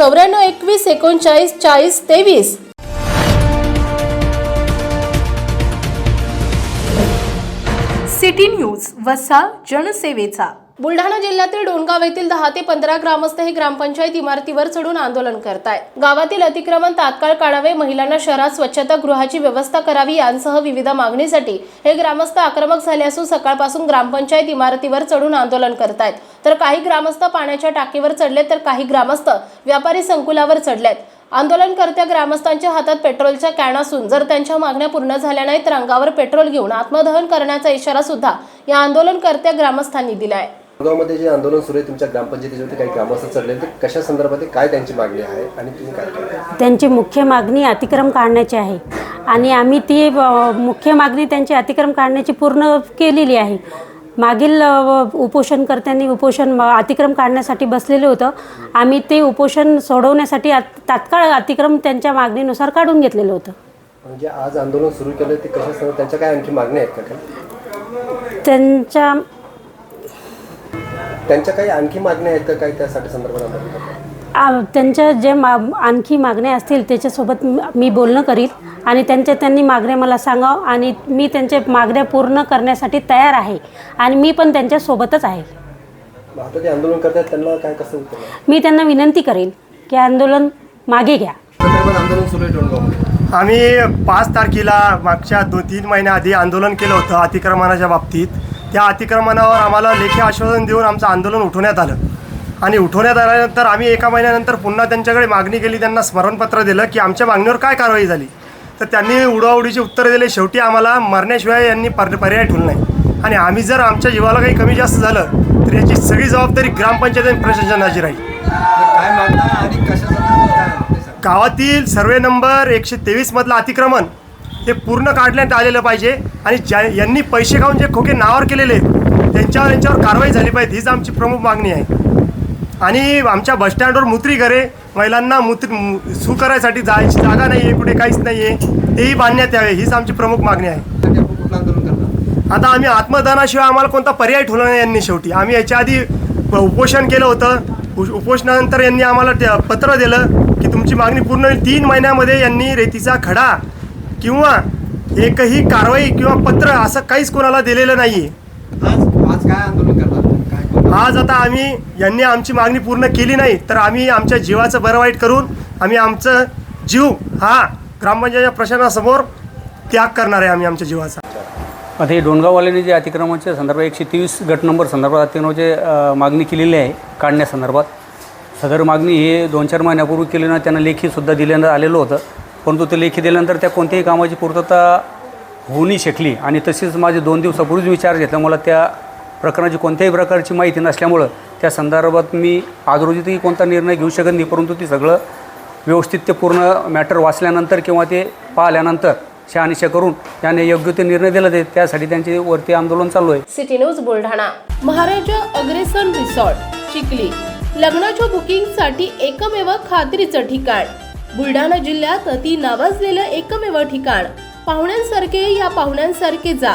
चौऱ्याण्णव एकवीस एकोणचाळीस चाळीस तेवीस. सिटी न्यूज वसा जनसेवेचा. बुलढाणा जिल्ह्यातील डोणगाव येथील दहा ते पंधरा ग्रामस्थ हे ग्रामपंचायत इमारतीवर चढून आंदोलन करतायत गावातील अतिक्रमण तात्काळ काढावे महिलांना शहरात स्वच्छता गृहाची व्यवस्था करावी यांसह विविध मागणीसाठी हे ग्रामस्थ आक्रमक झाले असून सकाळपासून ग्रामपंचायत इमारतीवर चढून आंदोलन करतायत. तर काही ग्रामस्थ पाण्याच्या टाकीवर चढले तर काही ग्रामस्थ व्यापारी संकुलावर चढलेत. आंदोलनकर्त्या ग्रामस्थांच्या हातात पेट्रोलच्या कॅन असून जर त्यांच्या मागण्या पूर्ण झाल्या नाही तर अंगावर पेट्रोल घेऊन आत्मदहन करण्याचा इशारा सुद्धा या आंदोलनकर्त्या ग्रामस्थांनी दिलाय. गावामध्ये जे आंदोलन सुरू आहे तुमच्या ग्रामपंचायतीवरती काही ग्रामस्थ चढले ते कशा संदर्भात आहे? काय त्यांची मागणी आहे आणि तुम्ही काय करता? त्यांची मुख्य मागणी अतिक्रम काढण्याची आहे. आणि आम्ही ती मुख्य मागणी त्यांची अतिक्रम काढण्याची पूर्ण केलेली आहे. मागील उपोषणकर्त्यांनी उपोषण अतिक्रम काढण्यासाठी बसलेलं होतं. आम्ही ते उपोषण सोडवण्यासाठी तात्काळ अतिक्रम त्यांच्या मागणीनुसार काढून घेतलेलं होतं. म्हणजे आज आंदोलन सुरू केलं ते कशा संदर्भात त्यांच्या काय आणखी मागण्या आहेत का त्यांच्या त्यांच्या काही आणखी मागण्या आहेत का काही त्यासाठी संदर्भात त्यांच्या जे मा आणखी मागण्या असतील त्याच्यासोबत मी बोलणं करील. आणि त्यांच्या त्यांनी मागण्या मला सांगावं आणि मी त्यांच्या मागण्या पूर्ण करण्यासाठी तयार आहे. आणि मी पण त्यांच्यासोबतच आहे. मग आता जे आंदोलन करतात त्यांना काय कसं उत्तर आहे? मी त्यांना विनंती करेन की आंदोलन मागे घ्या. संदर्भात आंदोलन सुरू आहे डोणगावमध्ये आम्ही पाच तारखेला मागच्या दोन तीन महिन्याआधी आंदोलन केलं होतं अतिक्रमणाच्या बाबतीत. त्या अतिक्रमणावर आम्हाला लेखी आश्वासन देऊन आमचं आंदोलन उठवण्यात आलं. आणि उठवण्यात आल्यानंतर आम्ही एका महिन्यानंतर पुन्हा त्यांच्याकडे मागणी केली त्यांना स्मरणपत्र दिलं की आमच्या मागणीवर काय कारवाई झाली? तर त्यांनी उडाउडीची उत्तरं दिले. शेवटी आम्हाला मरण्याशिवाय यांनी पर पर्याय ठेवला नाही. आणि आम्ही जर आमच्या जीवाला काही कमी जास्त झालं तर याची सगळी जबाबदारी ग्रामपंचायत आणि प्रशासनाची राहील. गावातील सर्वे नंबर एकशे तेवीसमधलं अतिक्रमण हे पूर्ण काढण्यात आलेलं पाहिजे. आणि ज्या यांनी पैसे खाऊन जे खोके नावावर केलेले आहेत, त्यांच्यावर यांच्यावर कारवाई झाली पाहिजे. हीच आमची प्रमुख मागणी आहे. आणि आमच्या बसस्टँडवर मुत्री घरे महिलांना मुत्री सू करायसाठी जायची जागा नाही आहे कुठे काहीच नाही आहे तेही बांधण्यात यावे हीच आमची प्रमुख मागणी आहे. आता आम्ही आत्मदानाशिवाय आम्हाला कोणता पर्याय ठेवला नाही यांनी शेवटी. आम्ही याच्या आधी प- उपोषण केलं होतं. उ- उपोषणानंतर यांनी आम्हाला पत्र दिलं की तुमची मागणी पूर्ण होईल. तीन महिन्यामध्ये यांनी रेतीचा खडा किंवा एकही कारवाई किंवा पत्र असं काहीच कोणाला दिलेलं नाही आहे आज आज काय आंदोलन करणार? आज आता आम्ही यांनी आमची मागणी पूर्ण केली नाही तर आम्ही आमच्या जीवाचं बरं वाईट करून आम्ही आमचं जीव हा ग्रामपंचायतच्या प्रशासनासमोर त्याग करणार आहे आम्ही आमच्या जीवाचा. आता हे डोणगाववाल्यांनी जे अतिक्रमणाच्या संदर्भात एकशे तेवीस गट नंबर संदर्भात अतिक्रमणाची अ, मागणी केलेली आहे काढण्यासंदर्भात सदर मागणी हे दोन चार महिन्यापूर्वी केली ना त्यांना लेखीसुद्धा दिल्यानं आलेलं होतं. परंतु ते लेखी दिल्यानंतर त्या कोणत्याही कामाची पूर्तता होऊ नाही शकली. आणि तसेच माझे दोन दिवसापूर्वीच विचार घेतला मला त्या प्रकरणाची कोणत्याही प्रकारची माहिती नसल्यामुळं त्या संदर्भात मी आज रोजीतही कोणता निर्णय घेऊ शकत नाही परंतु ती सगळं व्यवस्थित ते पूर्ण मॅटर वाचल्यानंतर किंवा ते पाहिल्यानंतर शहानिशा करून त्याने योग्य ते निर्णय दिला ते त्यासाठी त्यांचे वरती आंदोलन चालू आहे. City news Buldhana. Maharaja Agrasen resort Chikhli. लग्नाच्या बुकिंगसाठी एकमेव खात्रीचं ठिकाण. बुलढाणा जिल्ह्यात अति नावाजलेलं एकमेव ठिकाण. पाहुण्यांसारखे या पाहुण्यांसारखे जा.